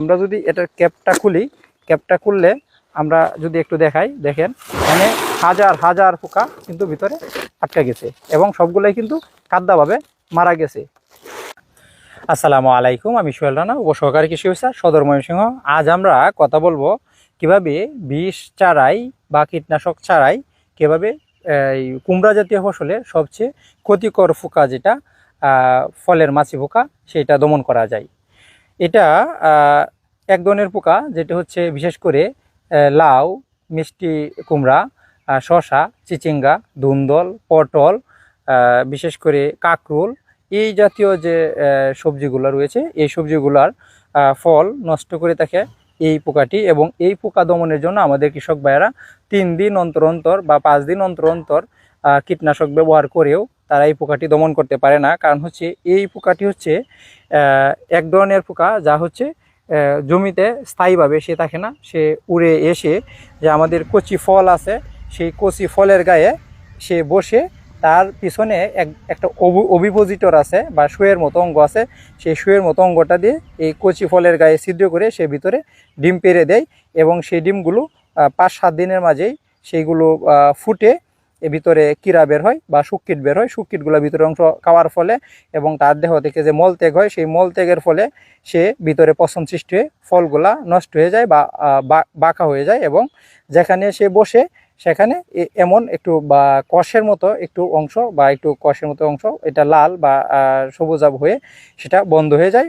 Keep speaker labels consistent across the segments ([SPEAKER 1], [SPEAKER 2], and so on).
[SPEAKER 1] আমরা যদি এটার ক্যাপটা খুলি, ক্যাপটা খুললে আমরা যদি একটু দেখাই, দেখেন, এখানে হাজার হাজার পোকা কিন্তু ভিতরে আটকে গেছে এবং সবগুলোই কিন্তু কাদ্দাভাবে মারা গেছে। আসসালামু আলাইকুম, আমি সোহেল রানা, উপসহকারী কৃষি অফিসার, সদর ময়মনসিংহ। আজ আমরা কথা বলব কীভাবে বিষ চারাই বা কীটনাশক ছাড়াই কীভাবে, এই কুমড়া জাতীয় ফসলে সবচেয়ে ক্ষতিকর পোকা যেটা ফলের মাছি পোকা, সেটা দমন করা যায়। এটা এক ধরনের পোকা যেটা হচ্ছে বিশেষ করে লাউ, মিষ্টি কুমড়া শসা, চিচিঙ্গা ধুন্দল পটল বিশেষ করে কাকরোল, এই জাতীয় যে সবজিগুলো রয়েছে, এই সবজিগুলার ফল নষ্ট করে থাকে এই পোকাটি এবং এই পোকা দমনের জন্য আমাদের কৃষক ভাইয়েরা তিন দিন অন্তর অন্তর বা পাঁচ দিন অন্তর অন্তর কীটনাশক ব্যবহার করেও তারা এই পোকাটি দমন করতে পারে না। কারণ হচ্ছে এই পোকাটি হচ্ছে এক ধরনের পোকা যা হচ্ছে জমিতে স্থায়ীভাবে সে থাকে না। সে উড়ে এসে যে আমাদের কচি ফল আছে, সেই কচি ফলের গায়ে সে বসে তার পিছনে এক, একটা অভিপোজিটর আছে বা শুয়ের মতো অঙ্গ আছে। সেই শুয়ের মতো অঙ্গটা দিয়ে এই কচি ফলের গায়ে ছিদ্র করে সে ভিতরে ডিম পেরে দেয় এবং সেই ডিমগুলো পাঁচ সাত দিনের মাঝেই সেইগুলো ফুটে এর ভিতরে কিরা বের হয় বা শুককিট বের হয়। শুককিটগুলো ভিতরে অংশ খাওয়ার ফলে এবং তার দেহ থেকে যে মলত্যাগ হয়, সেই মলত্যাগের ফলে সে ভিতরে পচন সৃষ্টি হয়ে ফলগুলা নষ্ট হয়ে যায় বা বাঁকা হয়ে যায় এবং যেখানে সে বসে সেখানে এমন একটু, বা, কষের মতো একটু অংশ বা একটু কষের মতো অংশ, এটা লাল বা সবুজাব হয়ে সেটা বন্ধ হয়ে যায়।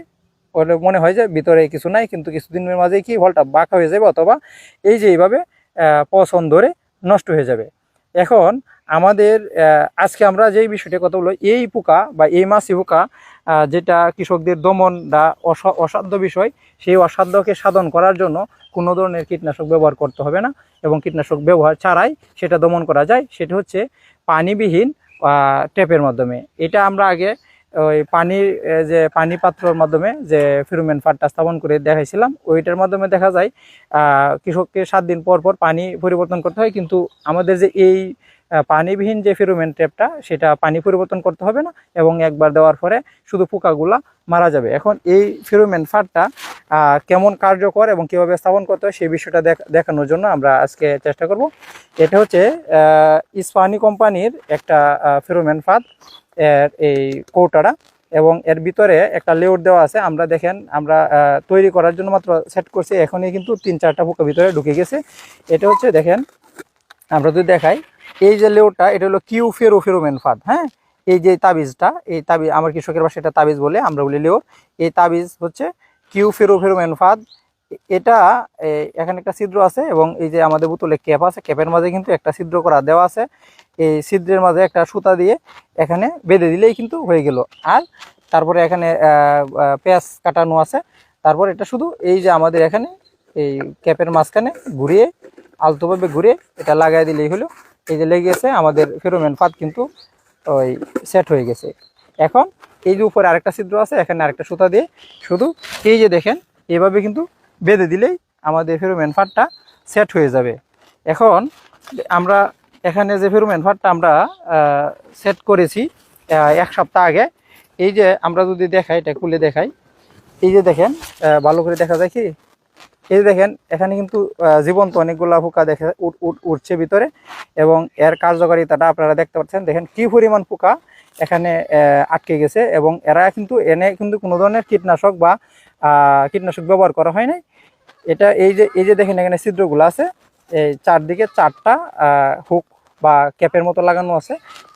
[SPEAKER 1] ওটা মনে হয় যে ভিতরে কিছু নাই, কিন্তু কিছুদিনের মাঝে কি ফলটা বাঁকা হয়ে যাবে অথবা এই যে এইভাবে পচন ধরে নষ্ট হয়ে যাবে। এখন আমাদের আজকে আমরা যেই বিষয়টা কথা বলব, এই পোকা বা এই মাছি পোকা যেটা কৃষকদের দমন বা অসা- অসাধ্য বিষয়, সেই অসাধ্যকে সাধন করার জন্য কোনো ধরনের কীটনাশক ব্যবহার করতে হবে না এবং কীটনাশক ব্যবহার ছাড়াই সেটা দমন করা যায়। সেটা হচ্ছে পানিবিহীন ট্যাপের মাধ্যমে। এটা আমরা আগে ওই পানির যে পানি পাত্রর মাধ্যমে যে ফিরোমেন ফাটটা স্থাপন করে দেখাইছিলাম, ওইটার মাধ্যমে দেখা যায় কৃষককে সাত দিন পর পর পানি পরিবর্তন করতে হয়। কিন্তু আমাদের যে এই পানিবিহীন যে ফিরোমেন ট্যাপটা, সেটা পানি পরিবর্তন করতে হবে না এবং একবার দেওয়ার পরে শুধু পোকাগুলা মারা যাবে। এখন এই ফিরোমেন ফাটটা কেমন কার্যকর এবং কীভাবে স্থাপন করতে হয়, সেই বিষয়টা দেখ- দেখানোর জন্য আমরা আজকে চেষ্টা করব। এটা হচ্ছে ইস্পানি কোম্পানির একটা ফিরোমেন ফাঁদ। এর এই কৌটাটা এবং এর ভিতরে একটা লেউট দেওয়া আছে। আমরা দেখেন, আমরা তৈরি করার জন্য মাত্র সেট করছি। এখনই কিন্তু তিন, চারটা পোকা ভিতরে ঢুকে গেছে। এটা হচ্ছে দেখেন, আমরা যদি দেখাই, এই যে লেউটটা এটা হলো কিউ ফেরো ফেরোমেন ফাঁদ হ্যাঁ? এই যে তাবিজটা, এই তাবিজ আমার কৃষকের ভাষায় এটা তাবিজ বলে আমরা বলি লেউর এই তাবিজ হচ্ছে কিউ ফেরো ফেরোমেন ফাঁদ এটা এখানে একটা ছিদ্র আছে এবং এই যে আমাদের বোতলে ক্যাপ আছে, ক্যাপের মাঝে কিন্তু একটা ছিদ্র করা দেওয়া আছে। এই ছিদ্রের মাঝে একটা সুতা দিয়ে এখানে বেঁধে দিলেই কিন্তু হয়ে গেল। আর তারপরে এখানে পেঁয়াজ কাটানো আছে। তারপর এটা শুধু এই যে আমাদের এখানে এই ক্যাপের মাঝখানে ঘুরিয়ে, আলতোভাবে ঘুরিয়ে এটা লাগাই দিলেই হলো। এই যে লেগে গেছে, আমাদের ফেরোমেন ফাঁদ কিন্তু ওই সেট হয়ে গেছে। এখন এই যে উপরে আরেকটা ছিদ্র আছে, এখানে আরেকটা সুতা দিয়ে শুধু এই যে দেখেন, এভাবে কিন্তু বেঁধে দিলেই আমাদের ফেরোমেন ফাঁদটা সেট হয়ে যাবে। এখন আমরা এখানে যে ফেরোমেন ফাঁদটা আমরা সেট করেছি এক সপ্তাহ আগে, এই যে আমরা যদি দেখাই, এটা খুলে দেখাই। এই যে দেখেন ভালো করে দেখা যায় কি? এই যে দেখেন, এখানে কিন্তু জীবন্ত অনেকগুলা পোকা দেখে উঠ উঠ, উঠছে ভিতরে এবং এর কার্যকারিতাটা আপনারা দেখতে পাচ্ছেন। দেখেন কি পরিমাণ পোকা এখানে আটকে গেছে এবং এরা কিন্তু এনে কিন্তু কোনো ধরনের কীটনাশক বা কীটনাশক ব্যবহার করা হয় নাই। এটা এই যে এই যে দেখেন এখানে ছিদ্রগুলো আছে, এই চারদিকে চারটা হুক বা ক্যাপের মতো লাগানো আছে।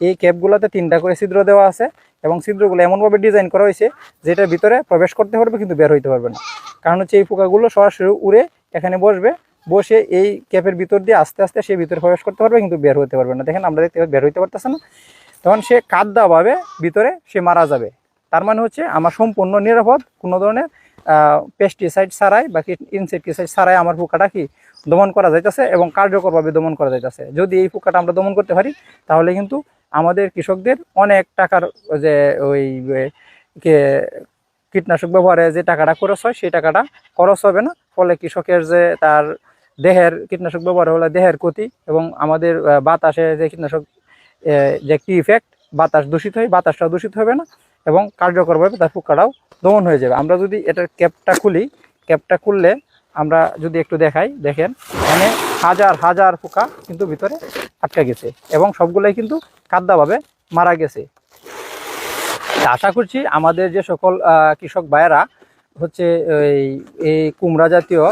[SPEAKER 1] এই ক্যাপগুলোতে তিনটা করে ছিদ্র দেওয়া আছে এবং ছিদ্রগুলো এমনভাবে ডিজাইন করা হয়েছে যেটার ভিতরে প্রবেশ করতে পারবে কিন্তু বের হইতে পারবে না। কারণ হচ্ছে এই পোকাগুলো সরাসরি উড়ে এখানে বসবে, বসে এই ক্যাপের ভিতর দিয়ে আস্তে আস্তে সে ভিতরে প্রবেশ করতে পারবে কিন্তু বের হতে পারবে না। দেখেন আমরা দেখতে বের হইতে পারতেছে না। তখন সে কাদ্দাভাবে ভিতরে সে মারা যাবে। তার মানে হচ্ছে আমার সম্পূর্ণ নিরাপদ, কোনো ধরনের পেস্টিসাইড ছাড়াই বা ইনসেকটিসাইড ছাড়াই আমার পোকাটা কি দমন করা যাইতেছে এবং কার্যকরভাবে দমন করা যাইতেছে। যদি এই পোকাটা আমরা দমন করতে পারি, তাহলে কিন্তু আমাদের কৃষকদের অনেক টাকার যে ওই কে- কীটনাশক ব্যবহারে যে টাকাটা খরচ হয়, সেই টাকাটা খরচ হবে না। ফলে কৃষকের যে তার দেহের কীটনাশক ব্যবহার হলে দেহের ক্ষতি এবং আমাদের বাতাসে যে কীটনাশক যে একটি ইফেক্ট বাতাস দূষিত হয় বাতাসটা দূষিত হবে না এবং কার্যকরভাবে তার পোকাটাও দমন হয়ে যাবে। আমরা যদি এটার ক্যাপটা খুলি, ক্যাপটা খুললে আমরা যদি একটু দেখাই, দেখেন, এখানে হাজার হাজার পোকা কিন্তু ভিতরে আটকে গেছে এবং সবগুলাই কিন্তু কাদ্দাভাবে মারা গেছে। আশা করছি আমাদের যে সকল কৃষক ভাইয়েরা হচ্ছে এই এই কুমড়া জাতীয়,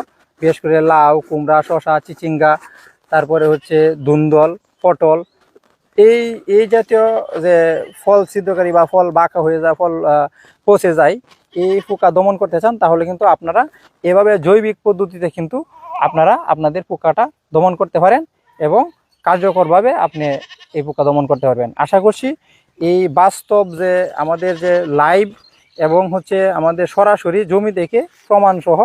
[SPEAKER 1] বিশেষ করে লাউ, কুমড়া শশা চিচিঙ্গা, তারপরে হচ্ছে দুন্দল, পটল, এই এই জাতীয় যে ফল সিদ্ধকারী বা ফল বাঁকা হয়ে যায় ফল পচে যায় এই পোকা দমন করতে চান, তাহলে কিন্তু আপনারা এভাবে জৈবিক পদ্ধতিতে কিন্তু আপনারা আপনাদের পোকাটা দমন করতে পারেন এবং কার্যকরভাবে আপনি এই পোকা দমন করতে পারবেন। আশা করছি এই বাস্তব যে আমাদের যে লাইভ এবং হচ্ছে আমাদের সরাসরি জমি দেখে প্রমাণসহ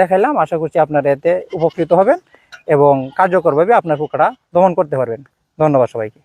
[SPEAKER 1] দেখাইলাম, আশা করছি আপনারা এতে উপকৃত হবেন এবং কার্যকরভাবে আপনার পোকাটা দমন করতে পারবেন। ধন্যবাদ সবাইকে।